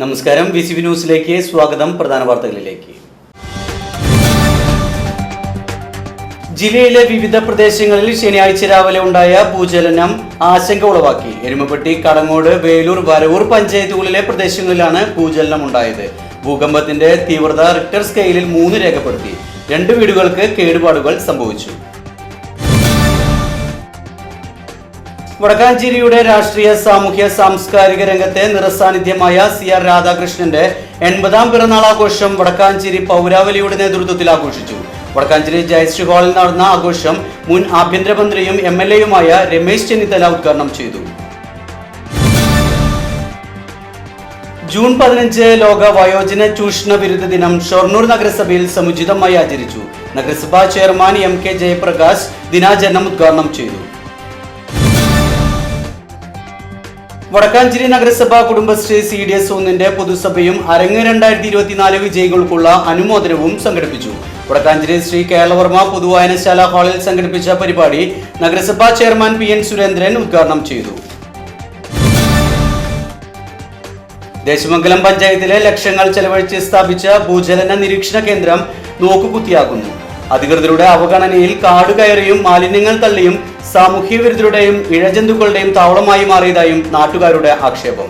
നമസ്കാരം. V C V ന്യൂസിലേക്ക് സ്വാഗതം. പ്രധാന വാർത്തകളിലേക്ക്. ജില്ലയിലെ വിവിധ പ്രദേശങ്ങളിൽ ശനിയാഴ്ച രാവിലെ ഉണ്ടായ ഭൂചലനം ആശങ്ക ഉളവാക്കി. എരുമപ്പെട്ടി കടങ്ങോട് വേലൂർ വരവൂർ പഞ്ചായത്തുകളിലെ പ്രദേശങ്ങളിലാണ് ഭൂചലനം ഉണ്ടായത്. ഭൂകമ്പത്തിന്റെ തീവ്രത റിക്ടർ സ്കെയിലിൽ മൂന്ന് രേഖപ്പെടുത്തി. രണ്ട് വീടുകൾക്ക് കേടുപാടുകൾ സംഭവിച്ചു. വടക്കാഞ്ചേരിയുടെ രാഷ്ട്രീയ സാമൂഹ്യ സാംസ്കാരിക രംഗത്തെ നിറസാന്നിധ്യമായ സി ആർ രാധാകൃഷ്ണന്റെ എൺപതാം പിറന്നാൾ ആഘോഷം വടക്കാഞ്ചേരി പൗരാവലിയുടെ നേതൃത്വത്തിൽ ആഘോഷിച്ചു. വടക്കാഞ്ചേരി ജയശ്രീ ഹാളിൽ നടന്ന ആഘോഷം മുൻ ആഭ്യന്തരമന്ത്രിയും എം എൽ എയുമായ രമേശ് ചെന്നിത്തല ഉദ്ഘാടനം ചെയ്തു. ജൂൺ പതിനഞ്ച് ലോക വയോജന ചൂഷണ വിരുദ്ധ ദിനം ഷൊർണൂർ നഗരസഭയിൽ സമുചിതമായി ആചരിച്ചു. നഗരസഭാ ചെയർമാൻ എം കെ ജയപ്രകാശ് ദിനാചരണം ഉദ്ഘാടനം ചെയ്തു. വടക്കാഞ്ചേരി നഗരസഭ കുടുംബശ്രീ സി ഡി എസ് ഒന്നിന്റെ പൊതുസഭയും അരങ്ങ് രണ്ടായിരത്തി ഇരുപത്തിനാല് വിജയികൾക്കുള്ള അനുമോദനവും സംഘടിപ്പിച്ചു. വടക്കാഞ്ചേരി ശ്രീ കേരളവർമ്മ പൊതുവായനശാല ഹാളിൽ സംഘടിപ്പിച്ച പരിപാടി നഗരസഭാ ചെയർമാൻ പി എൻ സുരേന്ദ്രൻ ഉദ്ഘാടനം ചെയ്തു. ദേശമംഗലം പഞ്ചായത്തിലെ ലക്ഷങ്ങൾ ചെലവഴിച്ച് സ്ഥാപിച്ച ഭൂചലന നിരീക്ഷണ കേന്ദ്രം നോക്കുകുത്തിയാക്കുന്നു. അധികൃതരുടെ അവഗണനയിൽ കാട് കയറിയും മാലിന്യങ്ങൾ തള്ളിയും സാമൂഹ്യ വിരുദ്ധരുടെയും ഇഴജന്തുക്കളുടെയും താവളമായി മാറിയതായും നാട്ടുകാരുടെ ആക്ഷേപം.